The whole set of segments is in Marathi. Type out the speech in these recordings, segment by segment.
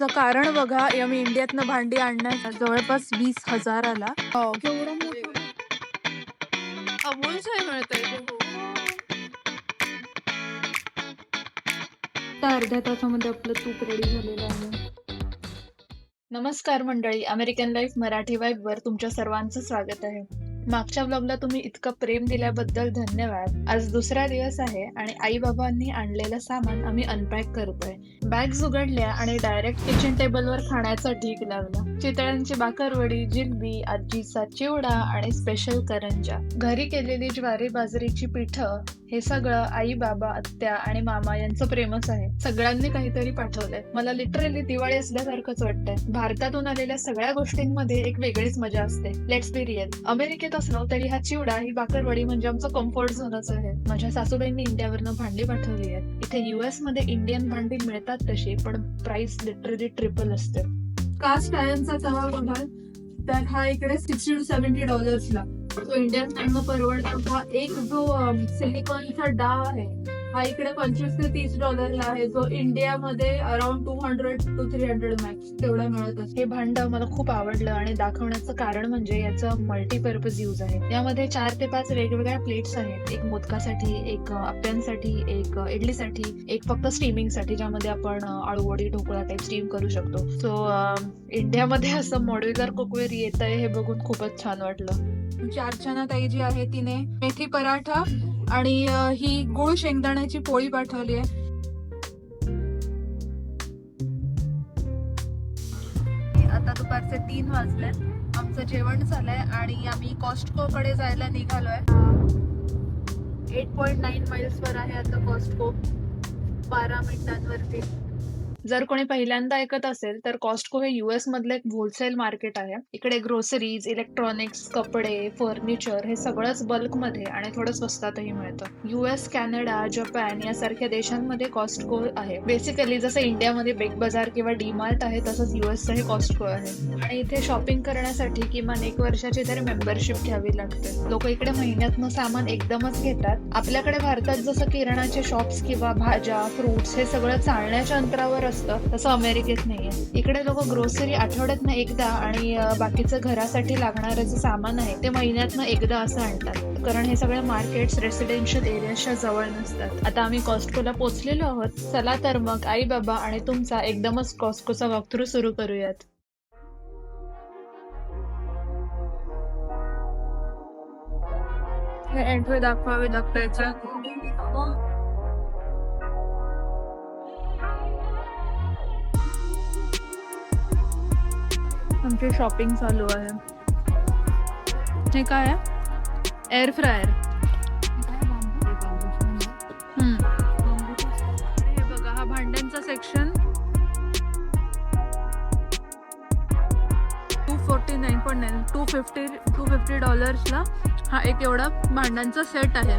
त्याचं कारण बघा आम्ही इंडियातनं भांडी आणण्यात जवळपास वीस हजार आला. हो. तर अर्ध्या तासामध्ये आपलं तूप रेडी झालेलं आहे. नमस्कार मंडळी अमेरिकन लाईफ मराठी वाईब वर तुमच्या सर्वांचं स्वागत आहे. मागच्या ब्लॉगला तुम्ही इतकं प्रेम दिल्याबद्दल धन्यवाद. आज दुसरा दिवस आहे आणि आई बाबांनी आणलेलं सामान आम्ही अनपॅक करतोय. बॅग्स उघडल्या आणि डायरेक्ट किचन टेबलवर खाण्याचा ढीक लावला. चितळ्यांची बाकरवडी जिलबी आजीचा चिवडा आणि स्पेशल करंजा. घरी केलेली ज्वारी बाजरीची पिठं हे सगळं आई बाबा आत्या आणि मामा यांचं प्रेमच आहे. सगळ्यांनी काहीतरी पाठवलंय. मला लिटरली दिवाळी असल्यासारखंच वाटतंय. भारतातून आलेल्या सगळ्या गोष्टींमध्ये एक वेगळीच मजा असते. लेट्स बी रिअल अमेरिकेत असलो तरी हा चिवडा ही बाकरवडी म्हणजे आमचं कम्फर्ट झोनच आहे. माझ्या सासूबाईंनी इंडियावरनं भांडी पाठवली आहेत. इथे युएसमध्ये इंडियन भांडी मिळतात तशी पण प्राइस लिटरली ट्रिपल असते. कास्ट आयनचा तवा बघाल तर हा इकडे सिक्स्टी टू सेव्हन्टी डॉलर्सला तो इंडियन परवडतो. हा एक जो सिलिकॉनचा डा आहे हा इकडे पंचवीस ते तीस डॉलरला आहे. जो इंडियामध्ये around two hundred to three hundred max तेवढा मिळत असतो हे भांड मला खूप आवडलं आणि दाखवण्याचं कारण म्हणजे याचं मल्टीपर्पज यूज आहे. यामध्ये चार ते पाच वेगवेगळ्या प्लेट्स आहेत. एक मोदकासाठी एक आप्यांसाठी एक इडलीसाठी एक फक्त स्टीमिंगसाठी ज्यामध्ये आपण आळूवडी ढोकळा टाईप स्टीम करू शकतो. सो इंडियामध्ये असं मॉड्युलर कुकवेअर येत आहे हे बघून खूपच छान वाटलं. अर्चना ताई जी आहे तिने मेथी पराठा आणि ही गुळ शेंगदाण्याची पोळी पाठवली आहे. आता दुपारचे तीन वाजलेत. आमचं जेवण झालंय आणि आम्ही कॉस्टको कडे जायला निघालोय. एट पॉइंट नाईन माइल्स वर आहे आता कॉस्टको. बारा मिनिटांवरती. जर कोणी पहिल्यांदा ऐकत असेल तर कॉस्टको हे युएस मधलं एक होलसेल मार्केट आहे. इकडे ग्रोसरीज इलेक्ट्रॉनिक्स कपडे फर्निचर हे सगळंच बल्कमध्ये आणि थोडं स्वस्तातही मिळतं. युएस कॅनडा जपान यासारख्या देशांमध्ये कॉस्टको आहे. बेसिकली जसं इंडियामध्ये बिग बाजार किंवा डीमार्ट आहे तसंच युएसचं हे कॉस्टको आहे. आणि इथे शॉपिंग करण्यासाठी किमान एक वर्षाची तरी मेंबरशिप घ्यावी लागते. लोक इकडे महिन्यातनं सामान एकदमच घेतात. आपल्याकडे भारतात जसं किराणाचे शॉप्स किंवा भाज्या फ्रुट्स हे सगळं चालण्याच्या अंतरावर असतं तसं अमेरिकेत नाहीये. इकडे लोक ग्रोसरी आठवड्यातनं एकदा आणि बाकीचं घरासाठी लागणारं जे सामान आहे ते महिन्यातनं एकदा असं आणतात. कारण हे सगळे मार्केट्स रेसिडेन्शियल एरियाच्या जवळ नसतात. आता आम्ही कॉस्टकोला पोहोचलेलो आहोत. चला तर मग आई बाबा आणि तुमचा एकदमच कॉस्कोचा वॉकथ्रू सुरू करूयात. हे एंट्री दाखवावी लागतायच्या आमची शॉपिंग चालू आहे. हे काय आहे? एअर फ्रायर हे बघा हा भांड्यांचा section two forty nine point nine two fifty two fifty डॉलर्सला हा एक एवढा भांड्यांचा सेट आहे.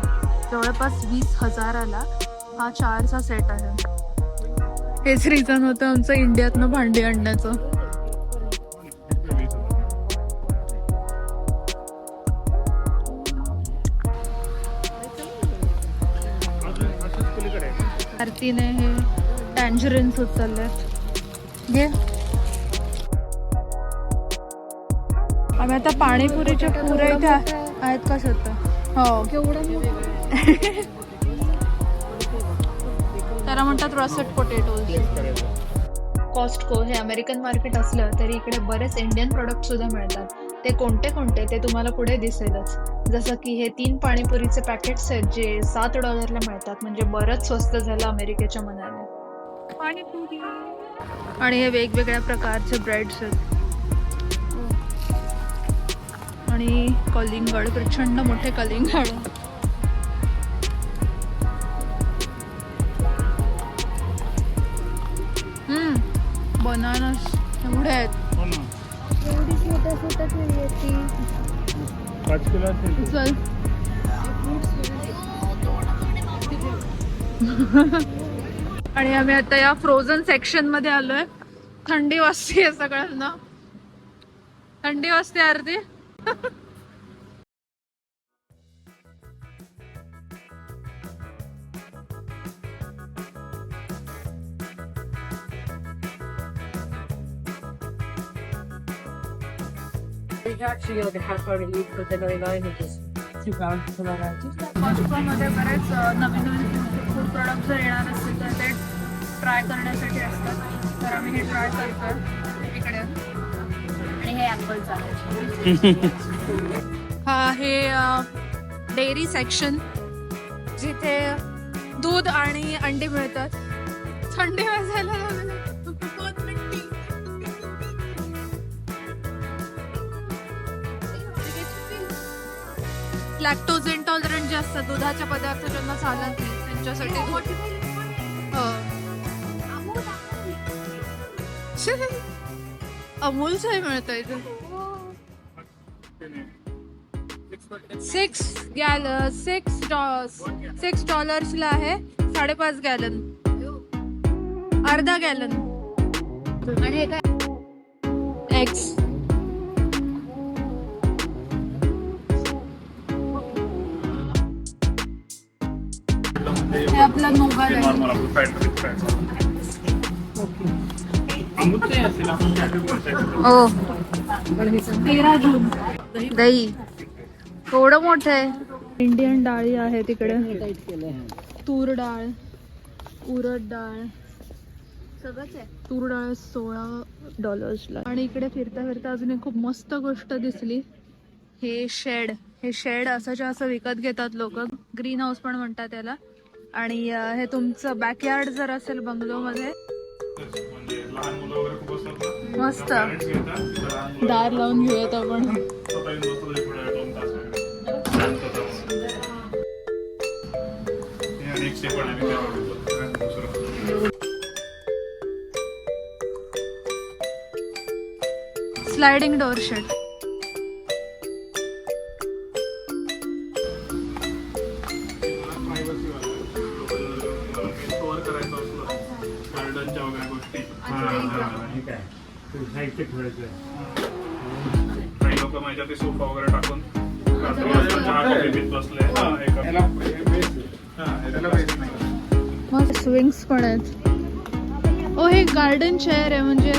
जवळपास वीस हजाराला हा चारचा सेट आहे. हेच रिझन होतं आमचं इंडियातनं भांडी आणण्याचं. आरतीने हे टँजरिन्स उचललेत घे. आम्ही आता पाणीपुरीच्या पुऱ्या इथे आहेत का स्वतः हो. त्याला म्हणतात रॉसेट पोटॅटोज कॉस्टको हे अमेरिकन मार्केट असलं तरी इकडे बरेच इंडियन प्रोडक्ट सुद्धा मिळतात. ते कोणते कोणते ते तुम्हाला पुढे दिसेलच. जसं की हे तीन पाणीपुरीचे पॅकेट्स आहेत जे सात डॉलरला मिळतात. म्हणजे बरंच स्वस्त झालं अमेरिकेच्या मनाने. पाणीपुरी. आणि हे वेगवेगळ्या प्रकारचे ब्रेड्स आहेत. आणि कलिंगड प्रचंड मोठे कलिंगड. हम्म बनानस एवढे आहेत. पाच किलो असेल. चल. आणि आम्ही आता या फ्रोझन सेक्शनमध्ये आलोय. थंडी वाजते सगळ्यांना. थंडी वाजते अर्धी actually like a half hour but then I line two बरेच नवीन नवीन फूड प्रोडक्ट जर येणार असतील तर ते ट्राय करण्यासाठी असतात तर आम्ही हे ट्राय करतो इकडे आणि हे ॲपल्स आहे हा आहे डेअरी सेक्शन जिथे दूध आणि अंडी मिळतात. थंडी वाजायला लॅक्टोज इंटॉलरंट जे असतात दुधाच्या पदार्थ ज्यांना चालत नाही त्यांच्यासाठी हो. मिळत आहे मिळतं इथे. सिक्स गॅल सिक्स सिक्स डॉलर्सला आहे साडेपाच गॅलन अर्धा गॅलन आणि हे काय एक्स हे आपलं नोगाल आहे. नॉर्मल आपलं फॅट फॅट अमूल नाही असेल आपण कॅटेगरी ओ. तेरा जून. दही. थोडं मोठं आहे? इंडियन डाळी आहे तिकडे. तूर डाळ उरड डाळ. सगळंच आहे. तूर डाळ सोळा डॉलर्सला आणि इकडे फिरता फिरता अजून एक खूप मस्त गोष्ट दिसली. हे शेड. हे शेड असंच्या असं विकत घेतात लोक. ग्रीन हाऊस पण म्हणतात त्याला. आणि हे तुमचं बॅकयार्ड जर असेल बंगलो मध्ये. मस्त. दार लावून घेऊयात आपण. स्लायडिंग डोअर शेट वगैरे गोष्टी. काही लोक माझ्या ते सोफा वगैरे टाकून. मग स्विंग्स पण आहेत. ओ हे गार्डन चेअर आहे म्हणजे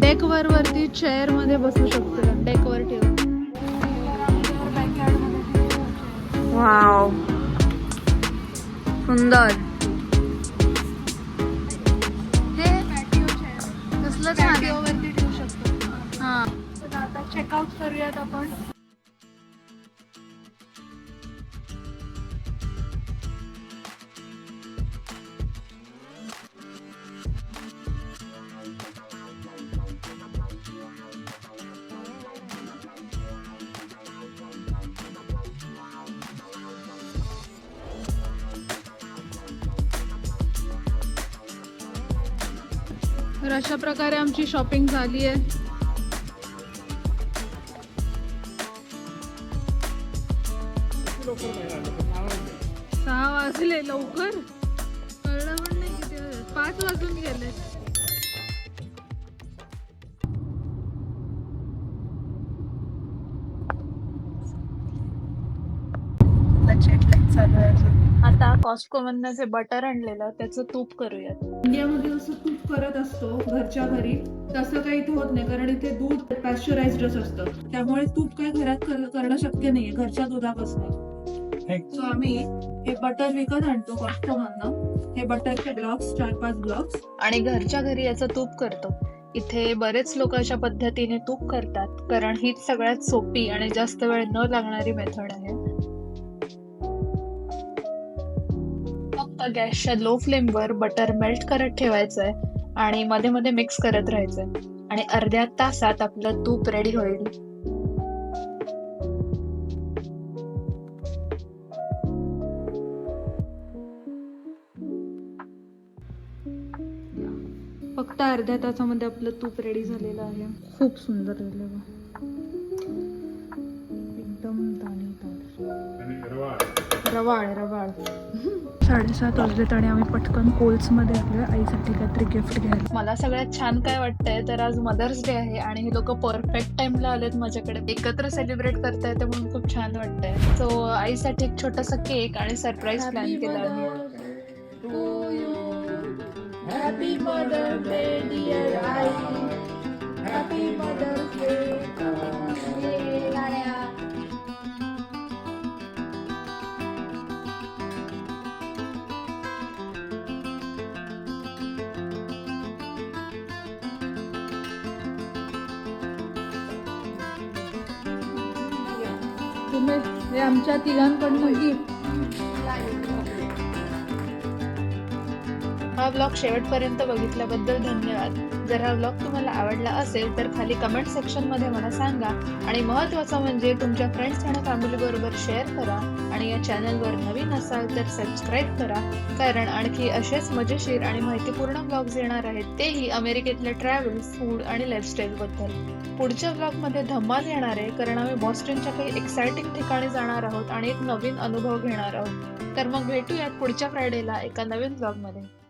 डेक वर वरती चेअरमध्ये बसू शकतो. डेक वर ठेवून वाव सुंदर. चेकआउट करूयात आपण. तर अशा प्रकारे आमची शॉपिंग झाली आहे. वाजले लवकर. कळलं पण नाही किती वाजले. पाच वाजून गेले. आता कॉस्को मधनं जे बटर आणलेलं त्याचं तूप करूयात. इंडियामध्ये जसं तूप करत असतो घरच्या घरी तसं काही इथे होत नाही कारण इथे दूध पॅश्चराइज्डच असतं. त्यामुळे तूप काय घरात कर- करणं शक्य नाहीये घरच्या दुधापासून. सो आम्ही हे बटर विकत आणतो कॉस्को हे बटरचे ब्लॉक्स चार पाच ब्लॉक्स आणि घरच्या घरी याचं तूप करतो. इथे बरेच लोक अशा पद्धतीने तूप करतात कारण हीच सगळ्यात सोपी आणि जास्त वेळ न लागणारी मेथड आहे. फक्त गॅसच्या लो फ्लेमवर बटर मेल्ट करत ठेवायचंय आणि मध्ये मध्ये मिक्स करत राहायचंय. आणि अर्ध्या तासात आपलं तूप रेडी होईल. फक्त अर्ध्या तासामध्ये आपलं तूप रेडी झालेलं आहे. खूप सुंदर झालं बघ. एकदम. रवाळ रवाळ. साडेसात वाजलेत आणि आम्ही पटकन कोल्समध्ये आलोय. आईसाठी काहीतरी गिफ्ट घ्यायला मला सगळ्यात छान काय वाटतंय तर आज मदर्स डे आहे आणि हे लोक परफेक्ट टाइमला आलेत माझ्याकडे. एकत्र सेलिब्रेट करता येते म्हणून खूप छान वाटतंय. सो आईसाठी एक छोटासा केक आणि सरप्राईज प्लॅन केला Happy Mother's Day, dear I. Happy Mother's Day. हे गाण्या तुम्ही हे आमच्या तिघांकडनं गिफ्ट हा ब्लॉग शेवटपर्यंत बघितल्याबद्दल धन्यवाद. जर हा ब्लॉग तुम्हाला आवडला असेल तर खाली कमेंट सेक्शनमध्ये मला सांगा. आणि महत्त्वाचं म्हणजे तुमच्या फ्रेंड्स आणि फॅमिली बरोबर शेअर करा. आणि या चॅनलवर नवीन असाल तर सबस्क्राईब करा. कारण आणखी असेच मजेशीर आणि माहितीपूर्ण ब्लॉग्स येणार आहेत तेही अमेरिकेतल्या ट्रॅव्हल्स फूड आणि लाईफस्टाईल बद्दल. पुढच्या ब्लॉगमध्ये धम्माल येणार आहे कारण आम्ही बॉस्टनच्या काही एक्सायटिंग ठिकाणी जाणार आहोत आणि एक नवीन अनुभव घेणार आहोत. तर मग भेटूयात पुढच्या फ्रायडेला एका नवीन ब्लॉगमध्ये.